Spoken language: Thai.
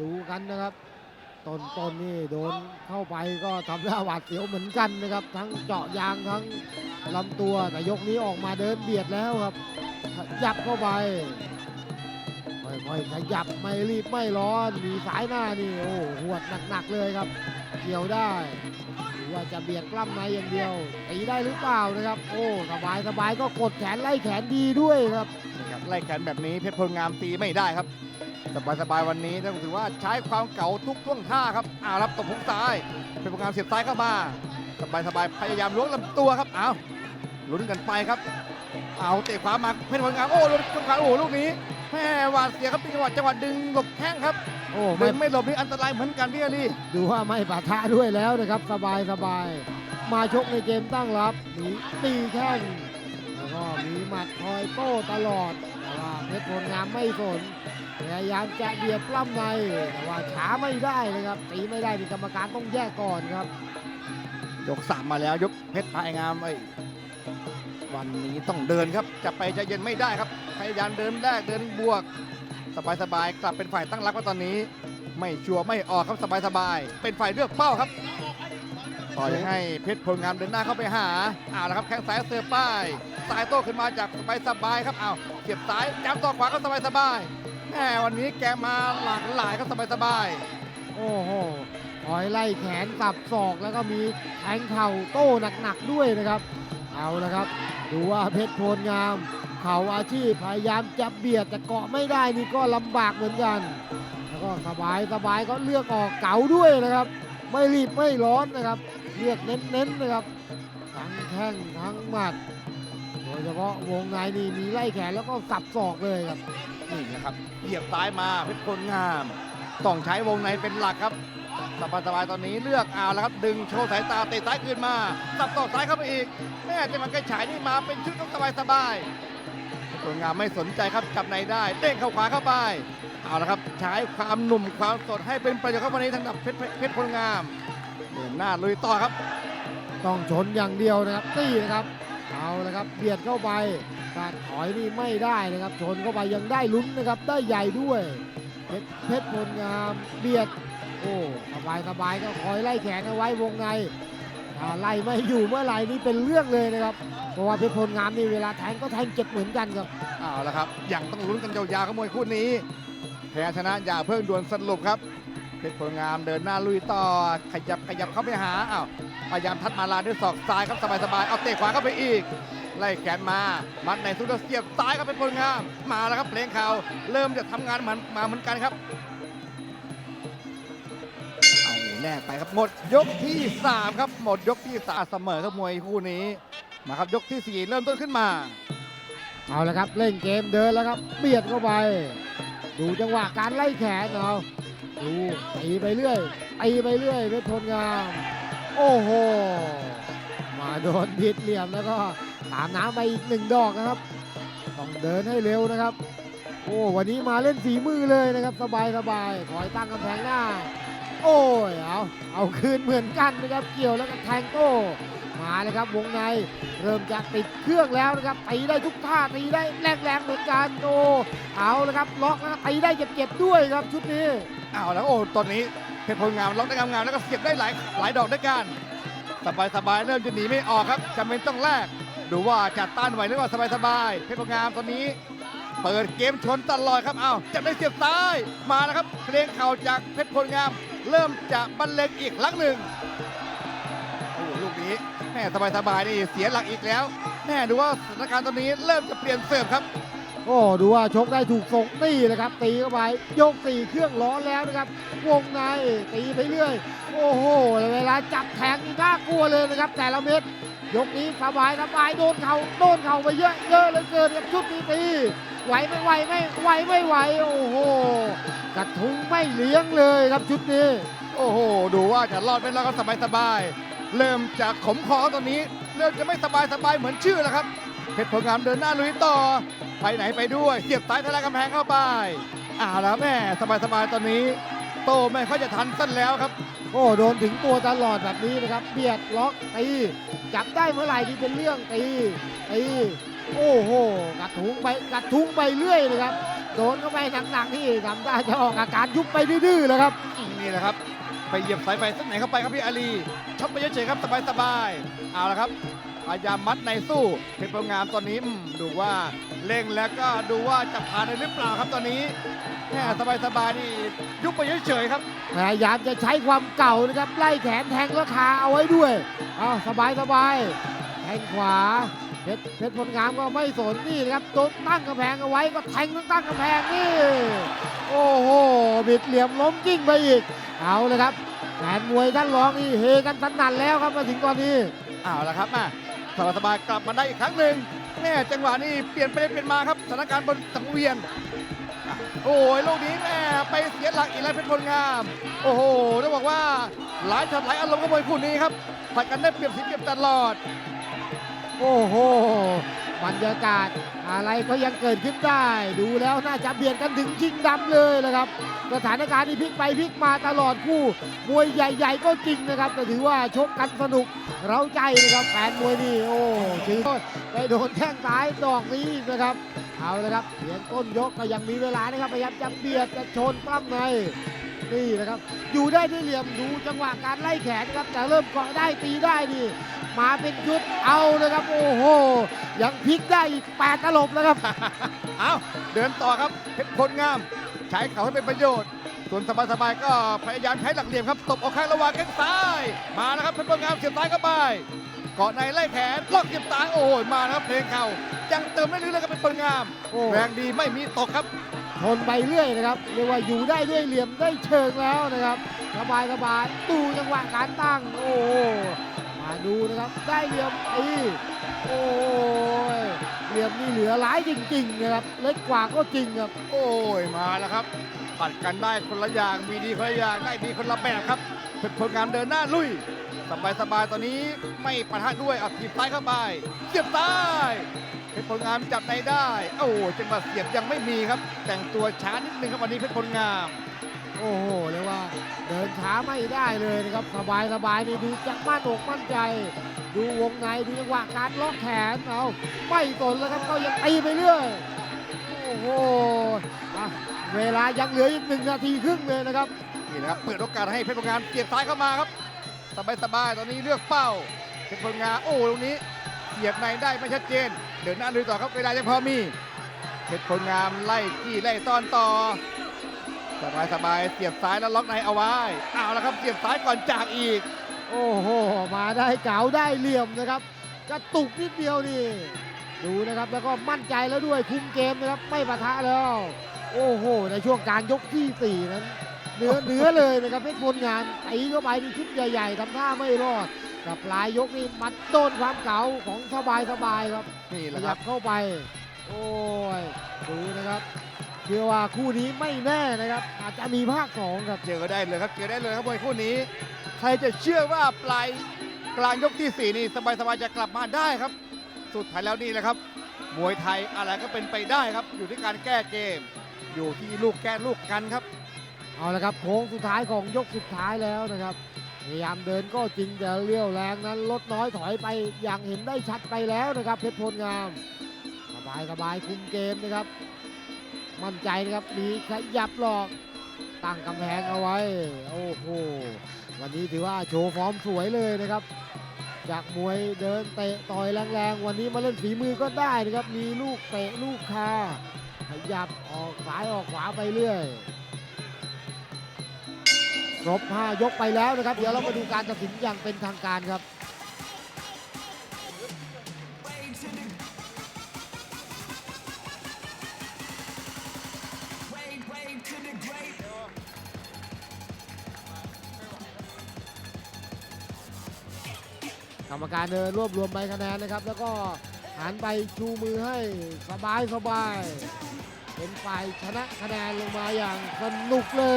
ดูกันนะครับต้นต้นนี่โดนเข้าไปก็ทำหน้าหวาดเสียวเหมือนกันนะครับ ทั้งเจาะยางทั้งลำตัวแต่ยกนี้ออกมาเดินเบียดแล้วครับขยับเข้าไปค่อยๆขยับไม่รีบไม่ร้อนมีสายหน้านี่โอ้หวดหนักๆเลยครับ เกี่ยวได้หรือว่าจะเบียดกล้ำในอย่างเดียวตีได้หรือเปล่านะครับ โอ้สบายสบายก็กดแขนไล่แขนดีด้วยครับนี่ครับไล่แขนแบบนี้เพชรพลงามตีไม่ได้ครับ สบายสบายๆวันนี้ต้องถือว่าใช้ความเก่าทุกท่วงท่าครับอ้าวรับตบพุกซ้ายเพชรพลงามเสียบซ้ายเข้ามาสบายสบายๆพยายามล้วงลำตัวครับอ้าวลุ้นกันไปครับเอาเตะขวามาเพชรพลงามโอ้ลุ้นขวาโอ้ลูกนี้แม่หวาดเสียครับเป็นจังหวะจังหวะดึงหลบแข้งครับโอ้ดึไม่งไม่หลบนี่อันตรายเหมือนกันพี่อาลีดูว่าไม่ปะทะด้วยแล้วนะครับ สบายสบายมาชกในเกมตั้งรับหนีตีแข้งแล้วก็มีหมัดคอยโต้ตลอดแต่ว่า เพชรพลงามไม่สนพยายามจะเบียดปล้ำในแต่ว่าช้าไม่ได้เลยครับตีไม่ได้นี่กรรมการต้องแยกก่อนครับ ยกสามมาแล้วยกเพชรพายงามไอ้ยวันนี้ต้องเดินครับ จะไปใจเย็นไม่ได้ครับ พยายามเดินแรกเดินบวกสบายสบายๆกลับเป็นฝ่ายตั้งรับว่าตอนนี้ ไม่ชัวร์ไม่ออกครับสบายสบายๆเป็นฝ่ายเลือกเป้าครับต่อยให้เพชรพลงามเดินหน้าเข้าไปหาอ้าวแล้วครับแข้งซ้ายเสือป้าย สายโต้ขึ้นมาจากสบายสบายครับอ้าวเสียบซ้ายจับต่อขวาก็สบายสบายแหมวันนี้แกมาหลากหลายครับสบายสบายโอ้โหคอยไล่แขนสับศอกแล้วก็มีแทงเข่าโต้หนักๆด้วยนะครับ เอาละครับ ดูว่าเพชรโพลงาม เข่าอาชีพพยายามจะเบียดแต่เกาะไม่ได้นี่ก็ลำบากเหมือนกัน แล้วก็สบายสบายก็เลือกออกเก๋าด้วยนะครับ ไม่รีบไม่ร้อนนะครับ เลือกเน้นๆนะครับทั้งแข้งทั้งหมัด ยเฉพาะวงในนี่มีไล่แขนแล้วก็สับศอกเลยครับ นี่นะครับเหยียบซ้ายมาเพชรพลงามต้องใช้วงในเป็นหลักครับสบายสบายๆตอนนี้เลือกเอาแล้วครับดึงโชว์สายตาเตะซ้ายคืนมาสับต่อซ้ายเข้าไปอีกแม่จังหวะใกล้ฉายนี่มาเป็นชุดต้องสบายสบายๆเพชรพลงามไม่สนใจครับจับในได้เด้งเข้าขวาเข้าไปเอาละครับใช้ความหนุ่มความสดให้เป็นประโยชน์ครับวันนี้ทางดับเพชรเพชรพลงามเดินหน้าลุยต่อครับ ต้องชนอย่างเดียวนะครับตี้นะครับ เอาละครับเบียดเข้าไปการถอยนี่ไม่ได้นะครับ ชนเข้าไปยังได้ลุ้นนะครับ ได้ใหญ่ด้วยเพชรเพชรพลงามเบียด โอ้สบายสบายก็คอยไล่แขนเอาไว้วงในถ้าไล่ไม่อยู่เมื่อไหร่นี่เป็นเรื่องเลยนะครับ เพราะว่าเพชรพลงามนี่เวลาแทงก็แทงเจ็บเหมือนกันครับเอาละครับยังต้องลุ้นกันยาวๆครับมวยคู่นี้แพ้ชนะอย่าเพิ่งด่วนสรุปครับ ชรพลงามเดินหน้าลุยต่อ ขยับขยับเข้าไปหาอ้าวพยายามทัดมาลาด้วยศอกซ้ายครับสบายๆเอาเตะขวาเข้าไปอีก ไล่แขนมา มัดในสุดเสียบซ้ายครับเป็นพลงาม มาแล้วครับเพลงเขาเริ่มจะทำงานเหมือนมาเหมือนกันครับเอาแน่ไปครับหมดยกที่สามครับหมดยกที่สามเสมอครับมวยคู่นี้มาครับยกที่สี่เริ่มต้นขึ้นมา เอาละครับเล่นเกมเดินแล้วครับเบียดเข้าไป ดูจังหวะการไล่แขนเอา ดูตีไปเรื่อยตีไปเรื่อยเพชรพลงาม โอ้โห มาโดนผิดเหลี่ยมแล้วก็ตามน้ำไปอีกหนึ่งดอกนะครับ ต้องเดินให้เร็วนะครับ โอ้วันนี้มาเล่นฝีมือเลยนะครับ สบายสบายคอยตั้งกำแพงหน้า โอ้ยเอาเอาคืนเหมือนกันนะครับ เกี่ยวแล้วก็แทงโต้ มาเลยครับวงในเริ่มจะติดเครื่องแล้วนะครับตีได้ทุกท่าตีได้แรงๆเหมือนกันโอ้เอาละครับล็อกแล้วตีได้เจ็บๆด้วยครับชุดนี้เอาแล้วโอ้ตอนนี้เพชรพลงามล็อกได้งามๆแล้วก็เสียบได้หลายหลายดอกด้วยกันสบายสบายๆเริ่มจะหนีไม่ออกครับจำเป็นต้องแลกดูว่าจะต้านไหวหรือว่าสบายสบายๆเพชรพลงามตอนนี้ เปิดเกมชนตลอดครับเอาจะได้เสียบซ้ายมาแล้วครับเพลงเข่าจากเพชรพลงาม เริ่มจะบรรเลงอีกครั้งหนึ่งโอ้ลูกนี้ ม่สบายสบายๆนี่เสียหลักอีกแล้วแม่ดูว่าสถานการณ์ตอนนี้เริ่มจะเปลี่ยนเสิร์ฟครับ โอ้ดูว่าชกได้ถูกส่งตีเลยครับ ตีเข้าไปยกสี่เครื่องร้อนแล้วนะครับ วงในตีไปเรื่อย โอ้โหเวลาจับแทงนี่น่ากลัวเลยนะครับ แต่ละเม็ดยกนี้สบายสบายโดนเขาโดนเข่าไปเยอะเยอะเหลือเกินครับชุดนี้ตีไหวไม่ไหวไม่ไหวไม่ไหวโอ้โหกระทุ้งไม่เลี้ยงเลยครับชุดนี้ โอ้โห ดูว่าจะรอดไม่รอดก็สบายสบายๆ เริ่มจากขมคอตอนนี้ เริ่มจะไม่สบายสบายเหมือนชื่อแล้วครับเพชรผลงามเดินหน้าลุยต่อ ไปไหนไปด้วยเสียบซ้ายทะลายกำแพงเข้าไปอ่าแล้วแม่สบายสบายๆตอนนี้ โตไม่ค่อยจะทันสั้นแล้วครับ โอ้โดนถึงตัวตลอดแบบนี้นะครับ เบียดล็อกตีจับได้เมื่อไหร่ที่เป็นเรื่องตีตีโอ้โหกระทุ้งไปกระทุ้งไปเรื่อยนะครับโดนเข้าไปหนักๆนี่ทำได้จะออกอาการยุบไปดื้อๆเลยครับนี่แหละครับ ไปเหยียบสายไฟเส้นไหนเข้าไปครับพี่อาลีชอบไปเฉยๆครับสบายๆเอาละครับพยายามมัดในสู้เพชรพงามตอนนี้ดูว่าเร่งแล้วก็ดูว่าจะผ่านได้หรือเปล่าครับตอนนี้แค่สบายๆนี่ยุบไปเฉยๆครับพยายามจะใช้ความเก่านะครับไล่แขนแทงราคาเอาไว้ด้วยเอาสบายสบายๆแทงขวา เพชรเพชรพลงามก็ไม่สนนี่นะครับโดนตั้งกำแพงเอาไว้ก็แทงตั้งกำแพงนี่โอ้โหบิดเหลี่ยมล้มกิ้งไปอีก เอาเลยครับแฟนมวยท่านรองนี่เฮกันสนั่นแล้วครับมาถึงตอนนี้เอาละครับมาสบายๆกลับมาได้อีกครั้งหนึ่งแม่จังหวะนี้เปลี่ยนไปเปลี่ยนมาครับสถานการณ์บนสังเวียนโอ้ยลูกนี้แม่ไปเสียหลักอีกแล้วเพชรพลงาม โอ้โหต้องบอกว่าหลายช็อตหลายอารมณ์กับมวยคู่นี้ครับผัดกันได้เปรียบเสียเปรียบตลอด โอ้โหบรรยากาศอะไรก็ยังเกิดขึ้นได้ ดูแล้วน่าจะเบียดกันถึงชิงดำเลยนะครับ สถานการณ์ที่พลิกไปพลิกมาตลอดคู่ มวยใหญ่ ๆ ก็จริงนะครับ แต่ถือว่าชกกันสนุกเราใจนะครับแฟนมวยนี่โอ้ถือไปโดนแข้งซ้ายดอกนี้นะครับ เอาละครับเพียงต้นยกก็ยังมีเวลานะครับพยายามจะเบียดจะชนปั้มใน นี่นะครับ อยู่ได้ด้วยเหลี่ยมดูจังหวะการไล่แขนครับแต่เริ่มเกาะได้ตีได้นี่มาเป็นชุดเอานะครับ โอ้โห ยังพลิกได้อีกแปดตลบแล้วครับเอาเดินต่อครับเพชรพลงาม ใช้เขาให้เป็นประโยชน์ ส่วนสบายๆก็พยายามใช้หลักเหลี่ยมครับตบออกข้างระหว่างแข้งซ้าย มาแล้วครับเพชรพลงามเสียบซ้ายเข้าไปเกาะในไล่แขนล็อกเสียบซ้ายโอ้โหมาแล้วครับเพลงเข่ายังเติมได้เรื่อยๆครับเพชรพลงามโอ้แรงดีไม่มีตกครับ ทนไปเรื่อยนะครับเรียกว่าอยู่ได้ด้วยเหลี่ยมได้เชิงแล้วนะครับสบายสบายดูจังหวะการตั้งโอ้มาดูนะครับได้เหลี่ยมตีโอ้ยเหลี่ยมนี่เหลือหลายจริง ๆ นะครับ เล็กกว่าก็จริงครับ โอ้ยมาแล้วครับ ปัดกันได้คนละอย่างมีดีคนละอย่างได้ดีคนละแบบครับเพชรพลงามเดินหน้าลุยสบายๆตอนนี้ไม่ปะทะด้วยเอาทีบซ้ายเข้าไปเสียบซ้าย พชรพลงามจับในได้ โอ้จังหวะเสียบยังไม่มีครับ แต่งตัวช้านิดนึงครับวันนี้เพชรพลงาม โอ้โหเรียกว่าเดินช้าไม่ได้เลยนะครับสบายสบายนี่ดูจะมั่นอกมั่นใจ ดูวงในดูจังหวะการล็อกแขนเอาไม่สนแล้วครับก็ยังตีไปเรื่อยโอ้โหอะเวลายังเหลืออีกหนึ่งนาทีครึ่งเลยนะครับนี่นะครับเปิดโอกาสให้เพชรพลงามเสียบซ้ายเข้ามาครับสบายๆตอนนี้เลือกเป้าเพชรพลงามโอ้ตรงนี้เสียบในได้ไม่ชัดเจน เดินหน้าลุยต่อครับเวลายังพอมีเพชรพลงามไล่จี้ไล่ต้อนต่อสบายสบายเสียบซ้ายแล้วล็อกในเอาไว้เอาแล้วครับเสียบซ้ายก่อนจากอีก โอ้โห มาได้เก๋าได้เหลี่ยมนะครับกระตุกนิดเดียวนี่ดูนะครับแล้วก็มั่นใจแล้วด้วยคุมเกมนะครับไม่ปะทะแล้ว โอ้โห ในช่วงการยกที่ 4 นั้นเนื้อเนื้อเลยนะครับเพชรพลงานตีเข้าไปนี่ชุดใหญ่ ๆทำท่าไม่รอด กับปลายยกนี่มัดโดนความเก๋าของสบายสบายๆครับนี่แหขละคยัรับบเข้าไป โอ้ยดูนะครับเชื่อว่าคู่นี้ไม่แน่นะครับ อาจจะมีภาคสองครับเจอได้เลยครับเจอได้เลยครับมวยคู่นี้ ใครจะเชื่อว่าปลายกลางยกที่สี่นี่สบายสบายๆจะกลับมาได้ครับ สุดท้ายแล้วนี่แหละครับ มวยไทยอะไรก็เป็นไปได้ครับ อยู่ที่การแก้เกม อยู่ที่ลูกแก้ลูกกันครับ เอาละครับโค้งสุดท้ายของยกสุดท้ายแล้วนะครับ พยายามเดินก็จริงแต่เลี้ยวแรงนั้นลดน้อยถอยไปอย่างเห็นได้ชัดไปแล้วนะครับเพชรพลงามสบายสบายคุมเกมนะครับ มั่นใจนะครับมีขยับหลอกตั้งกำแพงเอาไว้ โอ้โหวันนี้ถือว่าโชว์ฟอร์มสวยเลยนะครับ จากมวยเดินเตะต่อยแรงๆ วันนี้มาเล่นฝีมือก็ได้นะครับ มีลูกเตะลูกคาขยับออกซ้ายออกขวาไปเรื่อย ครบ 5 ยกไปแล้วนะครับ เดี๋ยวเรามาดูการตัดสินอย่างเป็นทางการครับกรรมการเดินรวบรวมใบคะแนนนะครับ แล้วก็หันไปชูมือให้สบายสบาย เป็นฝ่ายชนะคะแนนลงมาอย่างสนุกเลย